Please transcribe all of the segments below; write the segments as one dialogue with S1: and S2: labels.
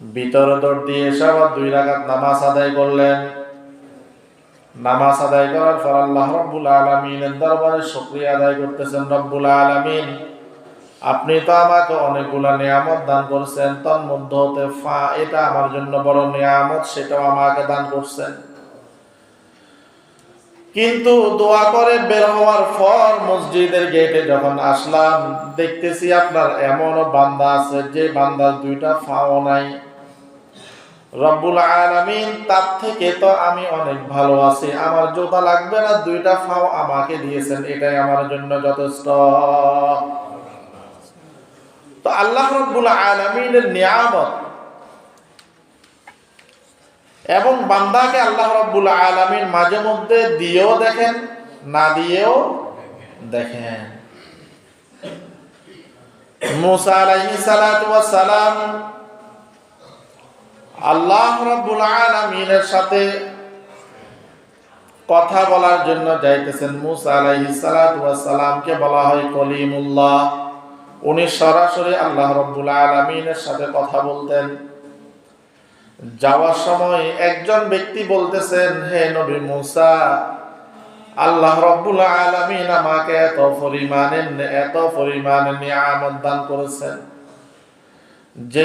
S1: ভিতরে দৌড় দিয়ে এসে আবার দুই রাকাত নামাজ আদায় করলেন। নামাজ আদায় করার পর আল্লাহ রব্বুল আলমিনের দরবারে শুক্রিয়া আদায় করতেছেন, রব্বুল আলমিন, আপনি তো আমাকে অনেকগুলা নিয়ামত দান করছেন তার মধ্যে হতে ফা, এটা আমার জন্য বড় নিয়ামত, সেটাও আমাকে দান করছেন। কিন্তু দোয়া করে বের হওয়ার পর মসজিদের গেটে যখন আসলাম, দেখতেছি আপনার এমনও বান্দা আছে, যে বান্দার দুইটা ফাও নাই। রব্বুল আলামিন, তার থেকে তো আমি অনেক ভালো আছি। আমার জোতা লাগবে না, দুইটা ফাও আমাকে দিয়েছেন, এটাই আমার জন্য যথেষ্ট। তো আল্লাহ রব্বুল আলামিনের নিয়ামত। এবং বান্দাকে আল্লাহ রব্বুল আলামিন মাঝে মধ্যে দিয়েও দেখেন, না দিয়েও দেখেন। মুসা আলাইহিস সালাম আল্লাহ রব্বুল আলামিনের সাথে কথা বলার জন্য যাইতেছেন। মুসা আলাইহিস সালামকে বলা হয় কলিমুল্লাহ। উনি সরাসরি আল্লাহ রব্বুল আলামিনের সাথে কথা বলতেন। যাওয়ার সময় একজন ব্যক্তি বলতেছেন, হে নবী মুসা, আল্লাহ রব্বুল আলামিন আমাকে এত পরিমাণে এত পরিমাণে নিয়ামত দান করেছেন। যে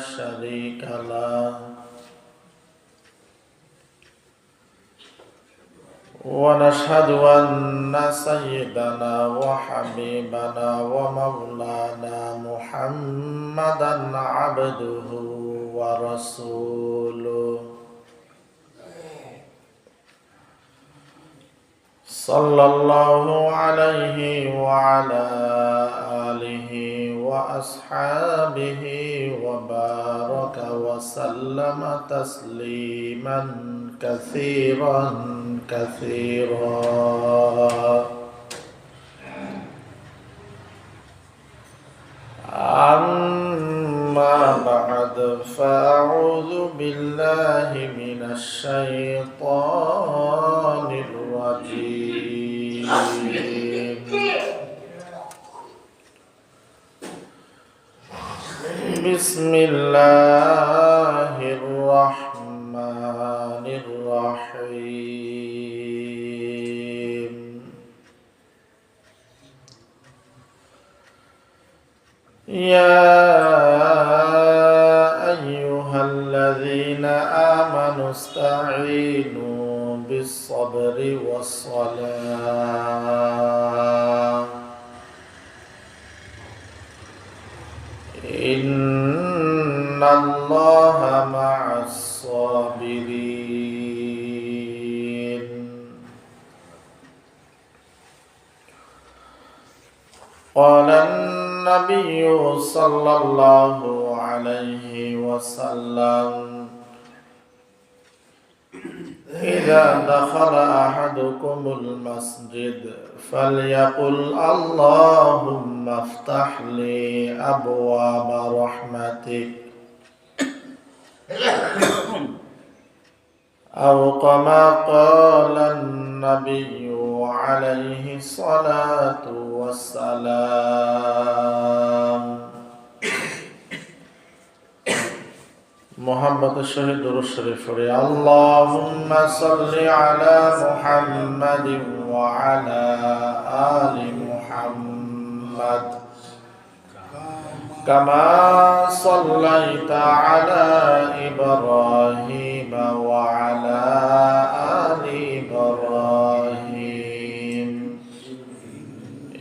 S1: شريك له. ونشهد أن سيدنا وحبيبنا ومولانا محمدا عبده ورسوله. صلى الله عليه وعلى وأصحابه وبارك وسلم تسليما كثيرا كثيرا أما بعد فأعوذ بالله من الشيطان বিসমিল্লা النبي صلى الله عليه وسلم. إذا دخل أحدكم المسجد فليقل اللهم افتح لي أبواب رحمتك. أو كما قال النبي عليه الصلاة والسلام. محمد الشهيد الشريف اللهم صل على محمد وعلى آل محمد. كما صليت على إبراهيم وعلى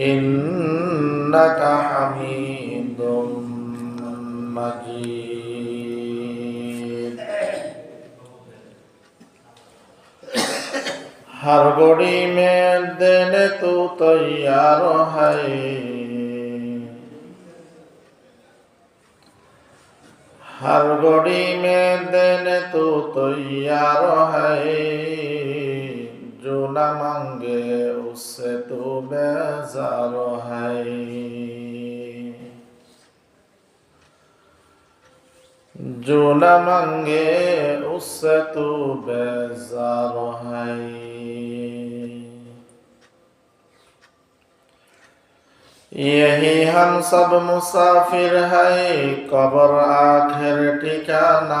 S1: إنك حميد مجيد ہر گڑی میں دن تو تیار ہے ہر گڑی میں دن تو تیار ہے جو نما बेजार है जो न मांगे, उससे तू बेजार है यही हम सब मुसाफिर है, कबर आखिर ठिकाना।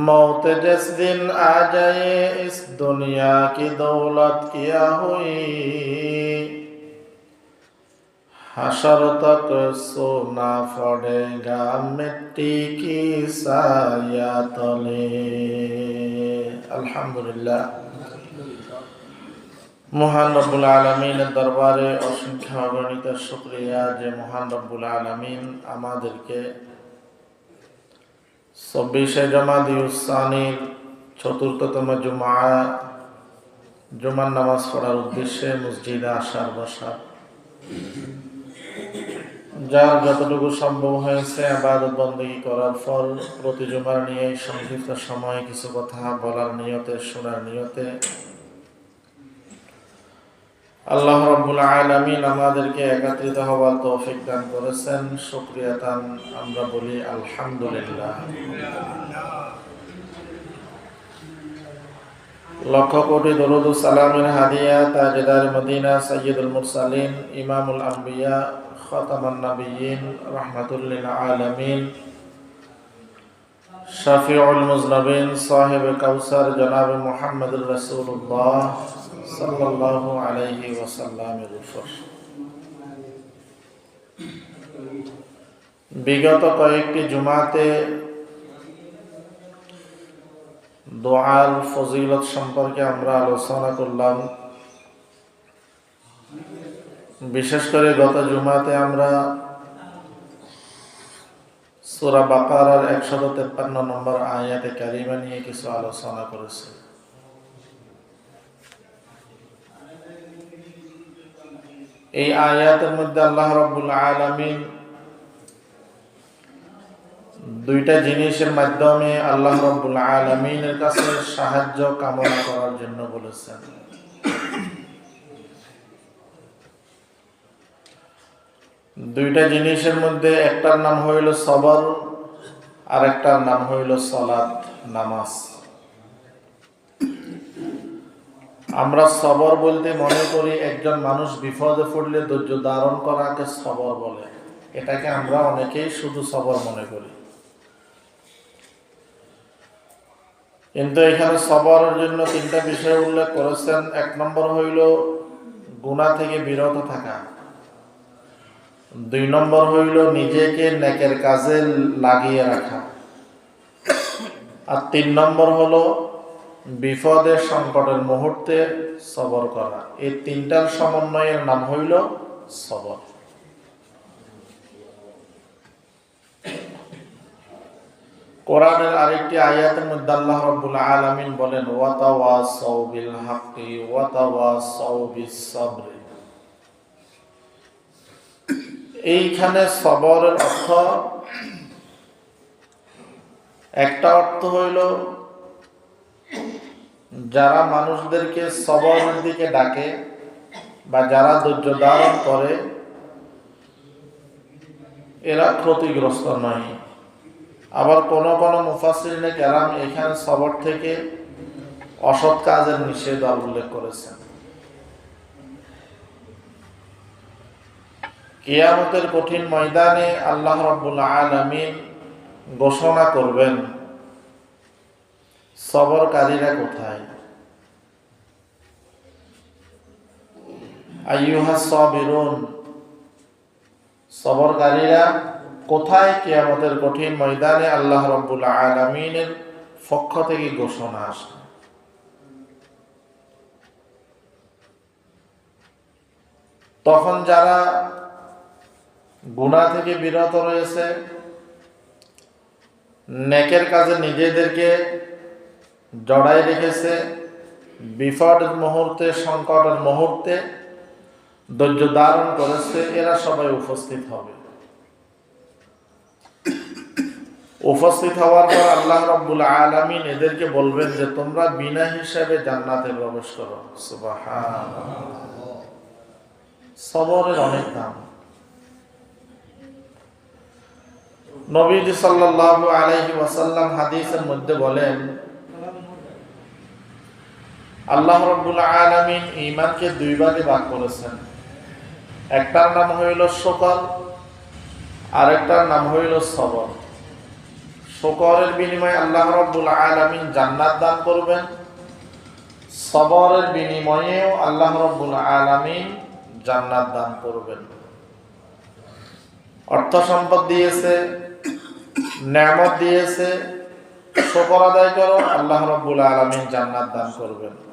S1: मौत जिस दिन आ जाए इस दुनिया की दौलत क्या हुई हशर तक सोना पड़ेगा मिट्टी की साया तले अल्हम्दुलिल्लाह মহান রব্বুল আলমিনের দরবারে অসংখ্য অগণিত শুক্রিয়া যে মহান রব্বুল আলমিন আমাদেরকে চব্বিশে জমা দিউসানির চতুর্থতম জুমা, জুমার নামাজ পড়ার উদ্দেশ্যে মসজিদে আসার বসার যার যতটুকু সম্ভব হয়েছে আবাদত বন্দী করার ফল প্রতি জুমার নিয়ে সংক্ষিপ্ত সময়ে কিছু কথা বলার নিয়তে, শোনার নিয়তে আল্লাহ রব্বুল আলামিন আমাদেরকে একত্রিত হওয়ার তৌফিক দান করেছেন। শুকরিয়া দান আমরা বলি আলহামদুলিল্লাহ। লক্ষ কোটি দরুদ সালামের হাদিয়া তাজেদার মদিনা সৈয়দুল মুরসালিন, ইমামুল আম্বিয়া, খতামান নবিয়িন রহমাতুল্লিল আলামিন, শফিউল মুজনবিন, সাহেব কাউসার জনাব মুহাম্মদুর রাসূলুল্লাহ। বিগত কয়েকটি জুমাতে দোয়ার ফজিলত সম্পর্কে আমরা আলোচনা করলাম। বিশেষ করে গত জুমাতে আমরা সুরা বাকারার একশত তেপ্পান্ন নম্বর আয়াতে কারিমা নিয়ে কিছু আলোচনা করেছি। এই আয়াতের মধ্যে আল্লাহ রব্বুল আলমিন দুইটা জিনিসের মাধ্যমে আল্লাহ রব্বুল আলমিনের কাছে সাহায্য কামনা করার জন্য বলেছেন। দুইটা জিনিসের মধ্যে একটার নাম হইল সবর আর একটার নাম হইল সলাৎ, নামাজ। আমরা সবর বলতে মনে করি একজন মানুষ বিপদে পড়লে ধৈর্য ধারণ করাকে সবর বলে। এটাকে আমরা অনেকেই শুধু সবর মনে করি। কিন্তু এখানে সবরের জন্য তিনটা বিষয় উল্লেখ করেছেন। এক নম্বর হইল গুণা থেকে বিরত থাকা। দুই নম্বর হইল নিজেকে নেকের কাজে লাগিয়ে রাখা। আর তিন নম্বর হলো বিপদের সংকটের মুহূর্তে সবর করা। এই তিনটার সমন্বয়ের নাম হইল সবর। কোরআনের আরেকটি আয়াতের মধ্যে আল্লাহ রাব্বুল আলামিন বলেন, ওয়াতাওয়াসাউ বিল হাক্কি ওয়াতাওয়াসাউ বিস সাবরি এইখানে সবরের অর্থ, একটা অর্থ হইল যারা মানুষদেরকে সবরের দিকে ডাকে বা যারা ধৈর্য ধারণ করে, এরা ক্ষতিগ্রস্ত নয়। আবার কোন কোন মুফাসিরিনে কেরাম এখানে সবর থেকে অসৎ কাজের নিষেধ উল্লেখ করেছেন। কিয়ামতের কঠিন ময়দানে আল্লাহ রব্বুল আলমিন ঘোষণা করবেন সবরকারীরা কোথায়? আইয়ুহা সবিরুন। সবরকারীরা কোথায়? কিয়ামতের কঠিন ময়দানে আল্লাহ রব্বুল আলমিনের পক্ষ থেকে ঘোষণা আসে। তখন যারা গুণা থেকে বিরত রয়েছে, নেকের কাজে নিজেদেরকে জড়াই রেখেছে, বিপদের মুহূর্তে, সংকটের মুহূর্তে ধৈর্য ধারণ করেছে, এরা সবাই উপস্থিত হবে। উপস্থিত হওয়ার পর আল্লাহ রব্বুল আলমিন এদেরকে বলবেন যে, তোমরা বিনা হিসাবে জান্নাতে প্রবেশ করো। সবরের অনেক দাম। নবীজি সাল্লাল্লাহু আলাইহি ওয়াসাল্লাম হাদিসের মধ্যে বলেন আল্লাহ রব্বুল আলামিন ঈমানকে দুই ভাগে ভাগ করেছেন। একটার নাম হইল শকর, আরেকটার নাম হইল সবর। শকরের বিনিময়ে আল্লাহ রব্বুল আলামিন জান্নাত দান করবেন। সবরের বিনিময়েও আল্লাহ রব্বুল আলামিন জান্নাত দান করবেন। অর্থ সম্পদ দিয়েছে, নেয়ামত দিয়েছে, শকর আদায় করো, আল্লাহ রব্বুল আলমিন জান্নাত দান করবেন।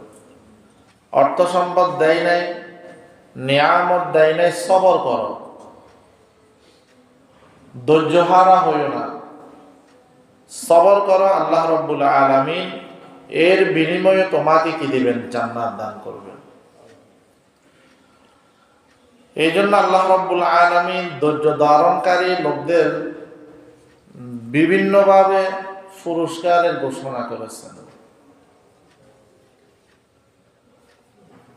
S1: অর্থ সম্পদ দেয় নাই, নিয়ামত দেয় নাই, সবর করো। ধৈর্যহারা হইও না। সবর করো আল্লাহ রব্বুল আলমিন, এর বিনিময়ে তোমাকে কি দিবেন? জান্নাত দান করবেন। এই জন্য আল্লাহ রব্বুল আলমিন ধৈর্য ধারণকারী লোকদের বিভিন্নভাবে পুরস্কারের ঘোষণা করেছেন।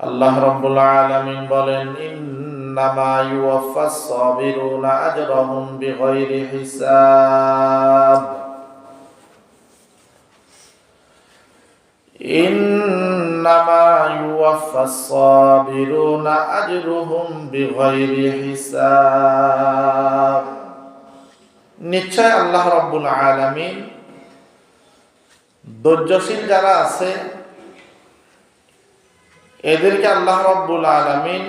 S1: আল্লাহ রব্বুল আলামিন বলেন, ইন্নামা ইউওয়াফাস সাবিরুনা আজরাহুম বিগাইরি হিসাব। ইন্নামা ইউওয়াফাস সাবিরুনা আজরুহুম বিগাইরি হিসাব। নিশ্চয় আল্লাহ রব্বুল আলামিন ধৈর্যশীল যারা আছে এদেরকে আল্লাহ রব্বুল আলমিন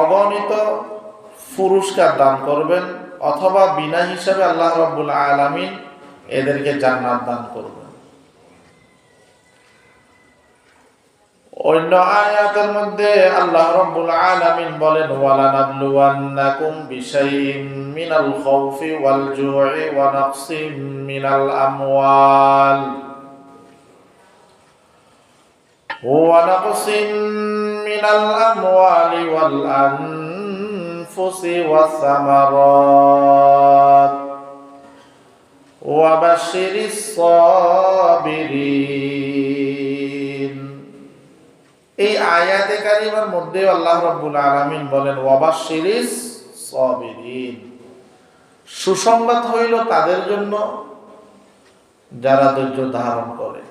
S1: অগণিত পুরস্কার দান করবেন অথবা বিনা হিসাবে আল্লাহ রব্বুল আলমিন এদেরকে জান্নাত দান করবেন। অন্য আয়াতের মধ্যে আল্লাহ রব্বুল আলামিন বলেন ওয়ালা নাবলুওয়ান্নাকুম বিশাইইন মিনাল খাউফি ওয়াল জু'i ওয়া নাকসিম মিনাল আমওয়াল। ونقص من الأموال والأنفس والثمرات وبشر الصابرين এই আয়াতে কারিমার মধ্যে আল্লাহ রব্বুল আলামিন বলেন ওয়াবাশিরিস সাবিরিন সুসংবাদ হইল তাদের জন্য যারা ধৈর্য ধারণ করে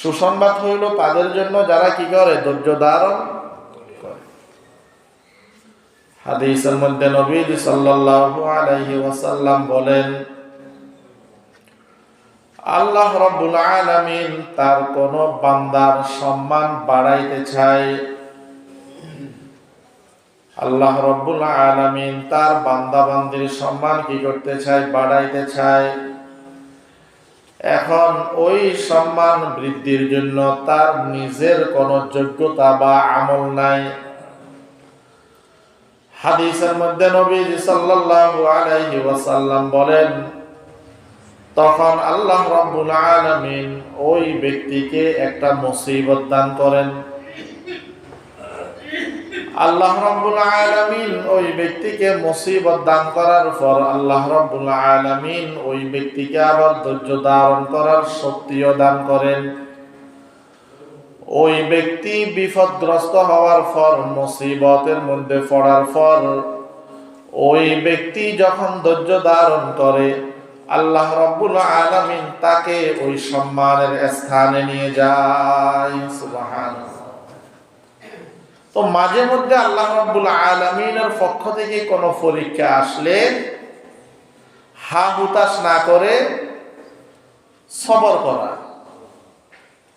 S1: সুসংবাদ হইল, তাদের জন্য যারা কি করে? ধৈর্য ধারণ হাদিসের মধ্যে নবী সাল্লাল্লাহু আলাইহি ওয়াসাল্লাম বলেন, আল্লাহ রব্বুল আলামিন তার কোন বান্দার সম্মান বাড়াইতে চায় আল্লাহ রব্বুল আলামিন তার বান্দা বান্দির সম্মান কি করতে চায়? বাড়াইতে চায়। এখন ওই সম্মান বৃদ্ধির জন্য তার নিজের কোনো যোগ্যতা বা আমল নাই। হাদিসের মধ্যে নবী সাল্লাল্লাহু আলাইহি ওয়াসাল্লাম বলেন, তখন আল্লাহ রাব্বুল আলামিন ওই ব্যক্তিকে একটা মুসিবত দান করেন। আল্লাহ রাব্বুল আলামিন ওই ব্যক্তিকে মুসিবত দান করার পর আল্লাহ রাব্বুল আলামিন ওই ব্যক্তিকে আবার ধৈর্য ধারণ করার শক্তিও দান করেন। ওই ব্যক্তি বিপদগ্রস্ত হওয়ার পর, মুসিবতের মধ্যে পড়ার পর, ওই ব্যক্তি যখন ধৈর্য ধারণ করে, আল্লাহ রব্বুল আলামিন তাকে ওই সম্মানের স্থানে নিয়ে যায়। সুবহানাল্লাহ। তো মাঝে মধ্যে আল্লাহ রব্বুল আলমিনের পক্ষ থেকে কোনো পরীক্ষা আসলে হা হুতাশ না করে সবর করা।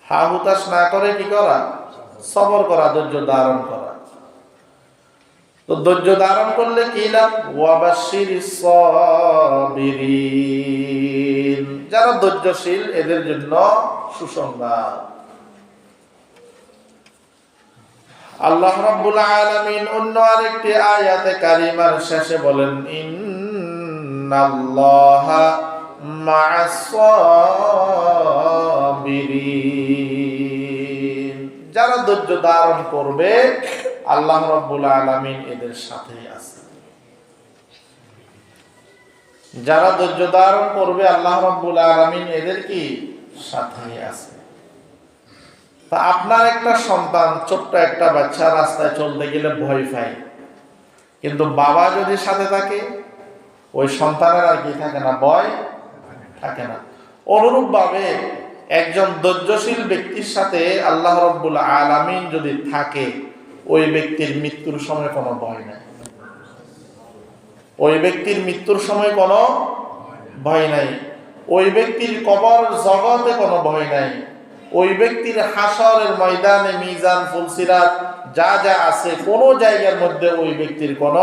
S1: হা হুতাশ না করে কি করা? সবর করা, ধৈর্য ধারণ করা। তো ধৈর্য ধারণ করলে কি লাভ? ওয়াবাশির সাবিরিন যারা ধৈর্যশীল, এদের জন্য সুসংবাদ। আল্লাহ রাব্বুল আলামিন অন্য আরেকটি আয়াতে কারিমার শেষে বলেন, ইন্নাল্লাহা মা'আস সাবিরিন যারা ধৈর্য ধারণ করবে, আল্লাহ রাব্বুল আলামিন এদের সাথে আছে। যারা ধৈর্য ধারণ করবে, আল্লাহ রাব্বুল আলামিন এদের কি? সাথে আছে। তা আপনার একটা সন্তান, ছোট্ট একটা বাচ্চা, রাস্তায় চলতে গেলে ভয় পায়। কিন্তু বাবা যদি সাথে থাকে, ওই সন্তানের আর কি থাকে না, ভয় থাকে না। অনুরূপভাবে একজন ধৈর্যশীল ব্যক্তির সাথে আল্লাহ রব্বুল আলামিন যদি থাকে, ওই ব্যক্তির মৃত্যুর সময় কোনো ভয় নাই। ওই ব্যক্তির মৃত্যুর সময় কোনো ভয় নাই। ওই ব্যক্তির কবর জগতে কোনো ভয় নাই। ওই ব্যক্তির হাসরের ময়দানে মিজান ফুলসিরাত যা যা আছে কোন জায়গার মধ্যে ওই ব্যক্তির কোন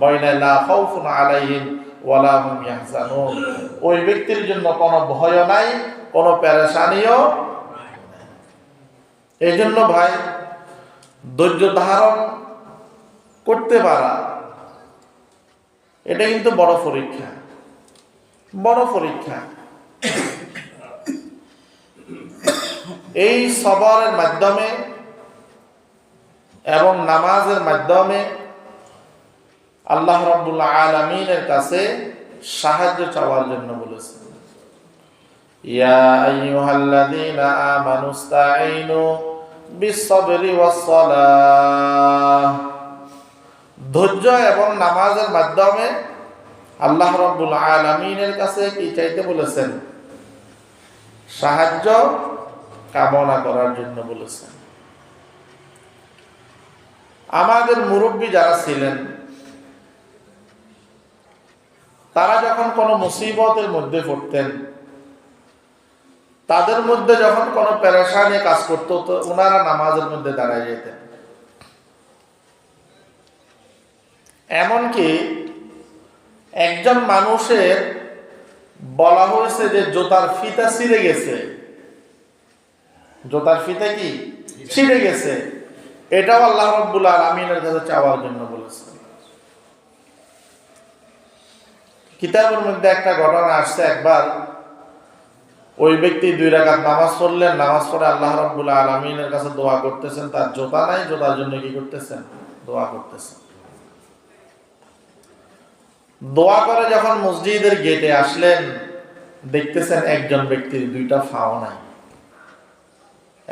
S1: ভয় লা খাউফুন আলাইহিম ওয়ালা হুম ইয়াহজানুন। ওই ব্যক্তির জন্য কোনো ভয় নাই, কোনো পেরেশানিও এই জন্য ভাই, ধৈর্য ধারণ করতে পারা, এটা কিন্তু বড় পরীক্ষা বড় পরীক্ষা। এই সবরের মাধ্যমে এবং নামাজের মাধ্যমে আল্লাহ রব্বুল আলমিনের কাছে সাহায্য চাওয়ার জন্য বলেছেন। ইয়া আইয়ুহাল্লাযীনা আমানু ইসতাঈনু বিস-সাবরি ওয়াস-সালাহ। ধৈর্য এবং নামাজের মাধ্যমে আল্লাহ রব্বুল আলমিনের কাছে কি চাইতে বলেছেন? সাহায্য কামনা করার জন্য বলেছেন আমাদের মুরব্বী যারা ছিলেন, তারা যখন কোনো মুসিবতের মধ্যে পড়তেন, তাদের মধ্যে যখন কোনো পেরেশানি কাজ করতো, তো ওনারা নামাজের মধ্যে দাঁড়ায় যেতেন। এমনকি একজন মানুষের বলা হয়েছে যে জোতার ফিতা ছিঁড়ে গেছে জোতার ফিতা কি? ছিঁড়ে গেছে। এটাও আল্লাহ রব্বুল আলমিনের কাছে চাওয়ার জন্য বলেছে। কিতাবের মধ্যে একটা ঘটনা আসছে একবার। ওই ব্যক্তি দুই রাকাত নামাজ পড়লেন, নামাজ পড়ে আল্লাহ রব্বুল আলমিনের কাছে দোয়া করতেছেন, তার জোতা নাই, জোতার জন্য কি করতেছেন? দোয়া করতেছেন। দোয়া করে যখন মসজিদের গেটে আসলেন, দেখতেছেন একজন ব্যক্তির দুইটা ফাও নাই।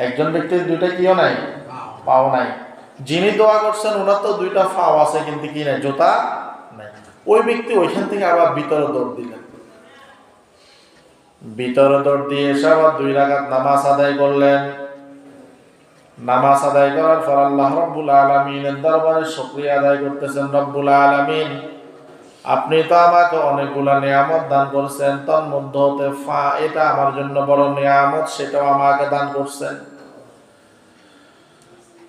S1: একজন ব্যক্তির দুইটা কিও নাই? পাও নাই। যিনি দোয়া করছেন ওনার তো দুইটা ফাও আছে, কিন্তু কি নাই? জোতা নাই। ওই ব্যক্তি ওইখান থেকে আবার ভিতরে দৌড় দিলেন। ভিতরে দৌড় দিয়ে এসে আবার দুই রাকাত নামাজ আদায় করলেন। নামাজ আদায় করার পর আল্লাহ রব্বুল আলমিনের দরবারে শুক্রিয়া আদায় করতেছেন রব্বুল আলমিন। আপনি তো আমাকে অনেকগুলা নিয়ামত দান করছেন তার মধ্যে হতে ফা, এটা আমার জন্য বড় নিয়ামত, সেটাও আমাকে দান করছেন।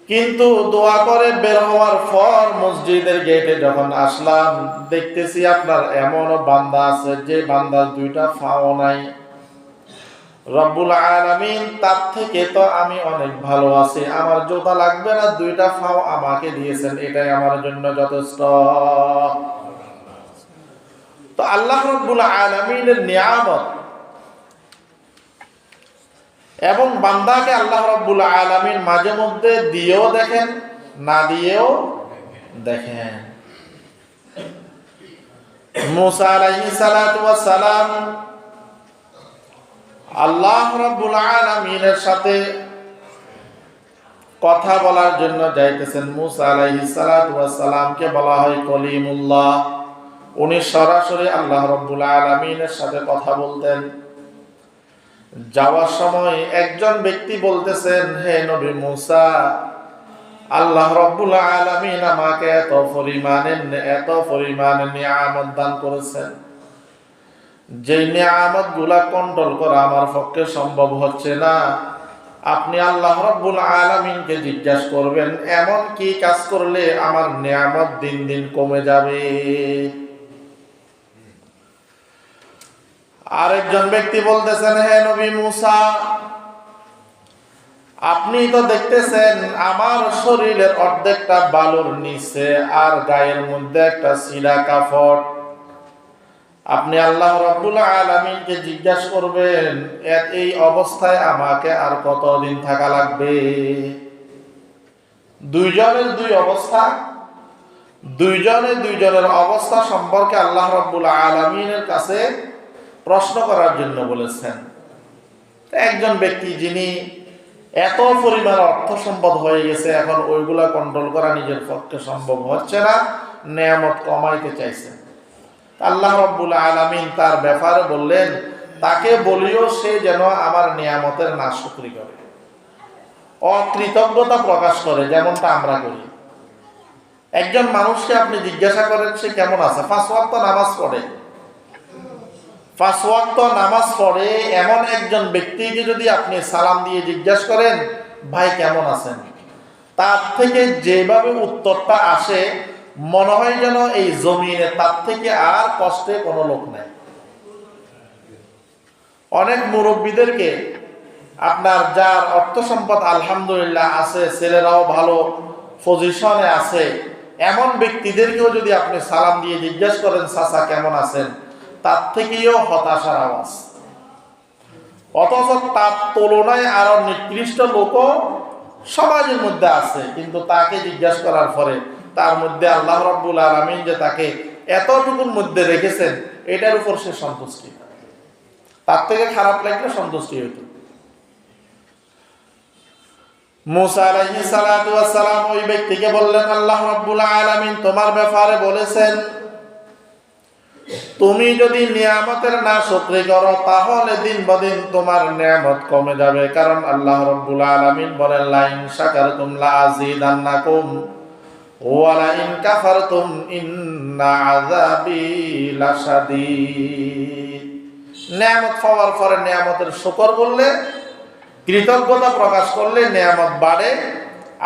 S1: কিন্তু দোয়া করে বের হওয়ার পর মসজিদের গেটে যখন আসলাম, দেখতেছি আপনার এমন বান্দা আছে, যে বান্দার দুইটা ফাও নাই। রব্বুল আলামিন, তার থেকে তো আমি অনেক ভালো আছি, আমার জোতা লাগবে না, দুইটা ফাও আমাকে দিয়েছেন, এটাই আমার জন্য যথেষ্ট। তো আল্লাহ রব্বুল আলামিনের নিয়ামত। এবং বান্দাকে আল্লাহ রব্বুল আলামিন মাঝে মধ্যে দিয়েও দেখেন, না দিয়েও দেখেন। মুসা আলাইহিস সালাতু সালাম আল্লাহ রব্বুল আলামিনের সাথে কথা বলার জন্য যাইতেছেন। মুসা আলাইহিস সালাতু সালামকে বলা হয় কলিমুল্লাহ। উনি সরাসরি আল্লাহ রব্বুল আলামিনের সাথে কথা বলতেন। যাওয়ার সময় একজন ব্যক্তি বলতেছেন, হে নবী মুসা, আল্লাহ রব্বুল আলামিন আমাকে এত পরিমাণে এত পরিমাণে নিয়ামত দান করেছেন। যে নিয়ামতগুলা কন্ট্রোল করা আমার পক্ষে সম্ভব হচ্ছে না। আপনি আল্লাহ রব্বুল আলামিনকে জিজ্ঞাসা করবেন, এমন কি কাজ করলে আমার নিয়ামত দিন দিন কমে যাবে? আরেকজন ব্যক্তি বলতেছেন, হে নবী মুসা, আপনি তো দেখতেছেন আমার শরীরের অর্ধেকটা বালুর নিচে আর গায়ের মধ্যে একটা সিরা কাপড় আপনি আল্লাহ রব্বুল আলমিনকে জিজ্ঞাসা করবেন এই অবস্থায় আমাকে আর কতদিন থাকা লাগবে? দুইজনের দুই অবস্থা। দুইজনে দুইজনের অবস্থা সম্পর্কে আল্লাহ রব্বুল আলমিনের কাছে প্রশ্ন করার জন্য বলেছেন। একজন ব্যক্তি যিনি এত পরিমাণ অর্থ সম্পদ হয়ে গেছে, এখন ওইগুলা কন্ট্রোল করা নিজের পক্ষে সম্ভব হচ্ছে না, নেয়ামত কমাইতে চাইছেন। আল্লাহ রব্বুল আলামিন তার ব্যাপারে বললেন, তাকে বলিও সে যেন আমার নিয়ামতের না শুকরি করে। অকৃতজ্ঞতা প্রকাশ করে, যেমনটা আমরা করি। একজন মানুষকে আপনি জিজ্ঞাসা করেন, সে কেমন আছে? পাঁচ ওয়াক্ত নামাজ পড়ে। পাঁচ ওয়াক্ত নামাজ পড়ে এমন একজন ব্যক্তিকে যদি আপনি সালাম দিয়ে জিজ্ঞাসা করেন, ভাই, কেমন আছেন? তার থেকে যেভাবে উত্তরটা আসে, মনে হয় যেন এই জমিনে তার থেকে আর কষ্টে কোনো লোক নাই। অনেক মুরব্বীদেরকে আপনার যার অর্থ সম্পদ আলহামদুলিল্লাহ আছে, ছেলেরাও ভালো পজিশনে আছে, এমন ব্যক্তিদেরকেও যদি আপনি সালাম দিয়ে জিজ্ঞাসা করেন, চাচা, কেমন আছেন? তার থেকেও হতাশার আওয়াজ। অথচ তার তুলনায় আরও নিকৃষ্ট লোকও সমাজের মধ্যে আছে, কিন্তু তাকে জিজ্ঞাসা করার পরে তার মধ্যে আল্লাহ রব্বুল আলমিন যে তাকে এতটুকুর মধ্যে রেখেছেন, এটার উপর সে সন্তুষ্টি তার থেকে খারাপ লাগলে সন্তুষ্টি হইত। মুসা আলাইহিস সালাম ওই ব্যক্তিকে বললেন, আল্লাহ রাব্বুল আলামিন তোমার ব্যাপারে বলেছেন তুমি যদি নিয়ামতের না শুকরি করো, তাহলে দিন বদিন তোমার নিয়ামত কমে যাবে। কারণ আল্লাহ রাব্বুল আলামিন বলেন, লাইন শাকারতুম লা আযীদান্নাকুম ওয়া লা ইন কাফারতুম ইন্না আযাবি লাশাদীদ। নিয়ামত পাওয়ার পরে নিয়ামতের শুকর করলে, কৃতজ্ঞতা প্রকাশ করলে নিয়ামত বাড়ে,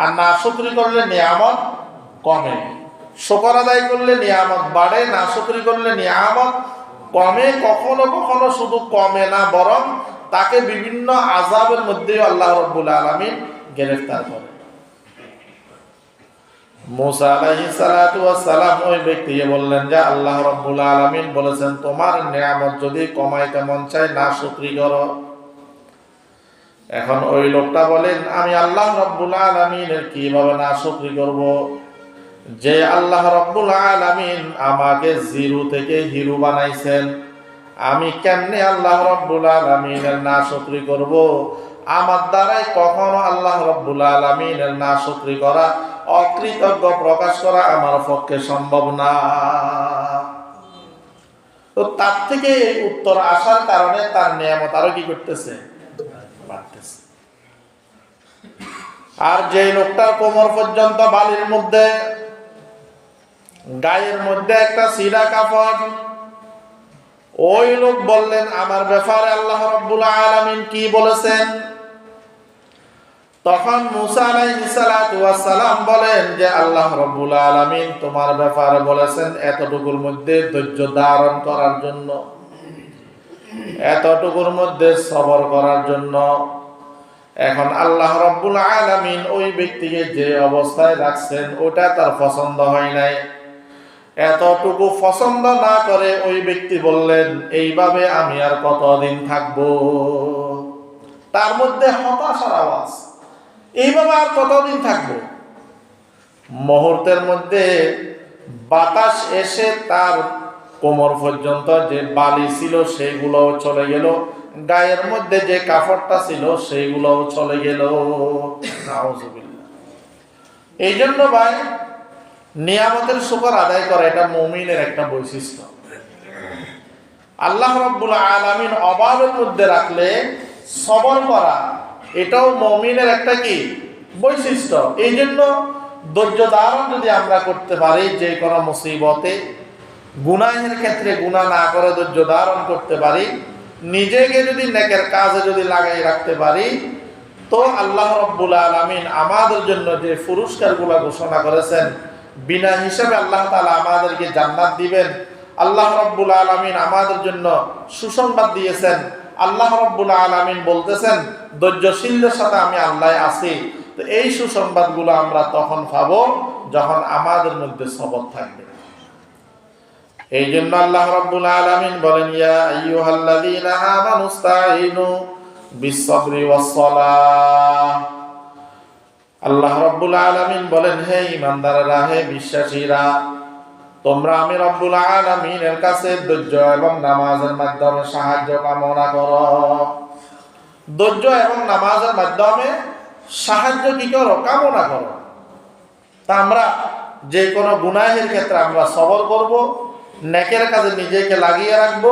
S1: আর না শুকরি করলে নিয়ামত কমে। শুকর আদায় করলে নিয়ামত বাড়ে, না শুকরি করলে নিয়ামত কমে, কখনো কখনো শুধু কমে না, বরং তাকে বিভিন্ন আজাবের মধ্যে আল্লাহ রব্বুল আলমিন গ্রেফতার করে। সালাম ওই ব্যক্তিকে বললেন, যে বলেছেন, তোমার যদি না করো। এখন ওই লোকটা বলেন, আমি কীভাবে না শুকরি করব? যে আল্লাহ রব্বুল আলমিন আমাকে জিরু থেকে হিরু বানাইছেন, আমি কেমনে আল্লাহ রব্বুল আলমিনের না শুকরি করব? আমার দ্বারাই কখনো আল্লাহ রব্বুল আলমিনের না শুকরি করা, অকৃতজ্ঞ প্রকাশ করা আমার পক্ষে সম্ভব না। তো তার থেকে এই উত্তর আসার কারণে তার নিয়ামত আরও কি করতেছে? বাড়তেছে। আর যে লোকটার কোমর পর্যন্ত বালির মধ্যে গায়ের মধ্যে একটা সিরা কাপড়। ওই লোক বললেন, আমার ব্যাপারে আল্লাহ রব্বুল আলামিন কি বলেছেন? তখন মুসা আলাইহিসসালাম বলেন যে, আল্লাহ রব্বুল আলামিন তোমার ব্যাপারে বলেছেন এতটুকুর মধ্যে ধৈর্য ধারণ করার জন্য, এতটুকুর মধ্যে সবর করার জন্য। এখন আল্লাহ রব্বুল আলামিন ওই ব্যক্তিকে যে অবস্থায় রাখছেন, ওটা তার পছন্দ হয় নাই। এতটুকু পছন্দ না করে ওই ব্যক্তি বললেন, এইভাবে আমি আর কতদিন থাকব? তার মধ্যে হতাশার আওয়াজ, এইভাবে আর কতদিন থাকব? মুহূর্তের মধ্যে বাতাস এসে তার কোমর পর্যন্ত যে বালি ছিল সেগুলোও চলে গেল, গায়ের মধ্যে যে কাপড়টা ছিল সেইগুলোও চলে গেল। এই জন্য ভাই নিয়ামতের শুকর আদায় করা, এটা মমিনের একটা বৈশিষ্ট্য। আল্লাহ রব্বুল আলামিন অভাবের মধ্যে রাখলে সবর করা, এটাও মমিনের একটা কি? বৈশিষ্ট্য। এই জন্য ধৈর্য ধারণ যদি আমরা করতে পারি, যে কোনো মুসিবতে, গুনাহের ক্ষেত্রে গুনাহ না করে ধৈর্য ধারণ করতে পারি, নিজেকে যদি নেকের কাজে যদি লাগাই রাখতে পারি, তো আল্লাহ রব্বুল আলামিন আমাদের জন্য যে পুরস্কারগুলো ঘোষণা করেছেন বিনা হিসাবে আল্লাহ তাআলা আমাদেরকে জান্নাত দিবেন। আল্লাহ রব্বুল আলামিন আমাদের জন্য সুসংবাদ দিয়েছেন। আল্লাহ রব্বুল আলামিন বলতেছেন, ধৈর্যশীলদের সাথে আমি আল্লাহ আছি। তো এই সুসংবাদগুলো আমরা তখন পাবো যখন আমাদের মধ্যে সবর থাকবে। এই জন্য আল্লাহ রাব্বুল আলামিন বলেন, ইয়া আইয়ুহাল্লাযীনা আমানুস্তাঈনু বিস-সাবরি ওয়াস-সালাহ। আল্লাহ রাব্বুল আলামিন বলেন, হে ঈমানদাররা, হে বিশ্বাসীরা, তোমরা আমি রব্বুল আলামিনের কাছে ধৈর্য এবং নামাজের মাধ্যমে সাহায্য কামনা করো। ধৈর্য এবং নামাজের মাধ্যমে সাহায্য কি করো? কামনা করো। তা আমরা যে কোনো গুনাহের ক্ষেত্রে আমরা সবর করব, নেকের কাজে নিজেকে লাগিয়ে রাখব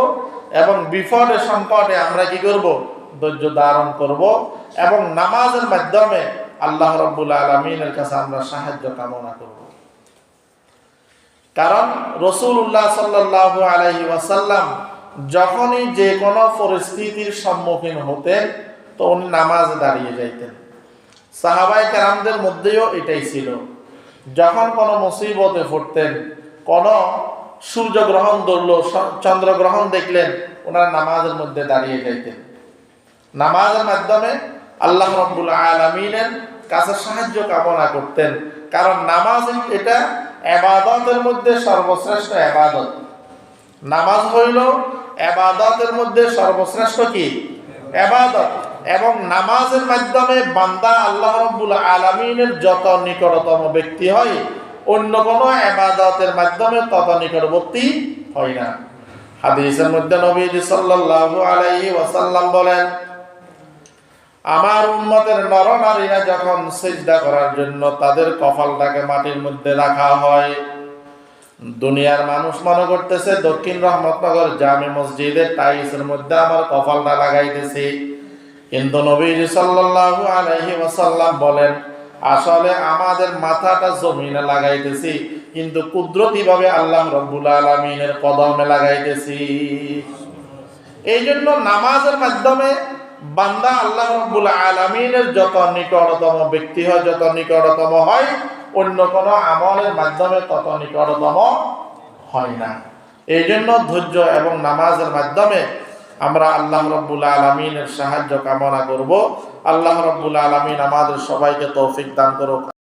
S1: এবং বিপদে সংকটে আমরা কি করব? ধৈর্য ধারণ করব এবং নামাজের মাধ্যমে আল্লাহ রব্বুল আলমিনের কাছে আমরা সাহায্য কামনা করব। কারণ রসুল্লাহ সাল্লাহ আলহি ওয়াসাল্লাম যখনই যে কোনো পরিস্থিতির সম্মুখীন হতেন, তো উনি নামাজে দাঁড়িয়ে যাইতেন। সাহাবাই কারামদের মধ্যেও এটাই ছিল। যখন কোনো মুসিবতে পড়তেন, কোনো সূর্যগ্রহণ ধরলো, চন্দ্রগ্রহণ দেখলেন, ওনার নামাজের মধ্যে দাঁড়িয়ে যাইতেন। নামাজের মাধ্যমে আল্লাহ রব্বুল আলমিনের কাছে সাহায্য কামনা করতেন। কারণ নামাজ এটা এবাদতের মধ্যে সর্বশ্রেষ্ঠ এবাদত। নামাজ হইল এবাদতের মধ্যে সর্বশ্রেষ্ঠ কি? এবাদত। এবং নামাজের মাধ্যমে বান্দা আল্লাহ রব্বুল আলমিনের যত নিকটতম ব্যক্তি হয়, অন্য কোনো এবাদতের মাধ্যমে তত নিকটবর্তী হয় না। হাদিসের মধ্যে নবীজি সাল্লাল্লাহু আলাইহি ওয়াসাল্লাম বলেন আমার উম্মতের নরনারীরা যখন সিজদা করার জন্য তাদের কপালটাকে মাটির মধ্যে রাখা হয়, দুনিয়ার মানুষ মনে করতেছে, দক্ষিণ রহমতনগর জামে মসজিদের টাইলসের মধ্যে আমার কপালটা লাগাইতেছি। কিন্তু নবীজি সাল্লাল্লাহু আলাইহি বলেন, আসলে আমাদের মাথাটা জমিনে লাগাইতেছি, কিন্তু কুদরতিভাবে আল্লাহ রব্বুল আলামিনের কদমে লাগাইতেছি। এই জন্য নামাজের মাধ্যমে বান্দা আল্লাহ রব্বুল আলমিনের যত নিকটতম ব্যক্তি হয়, যত নিকটতম হয়, অন্য কোনো আমলের মাধ্যমে তত নিকটতম হয় না। এই জন্য ধৈর্য এবং নামাজের মাধ্যমে আমরা আল্লাহ রব্বুল আলমিনের সাহায্য কামনা করব। আল্লাহ রব্বুল আলমিন আমাদের সবাইকে তৌফিক দান করুক।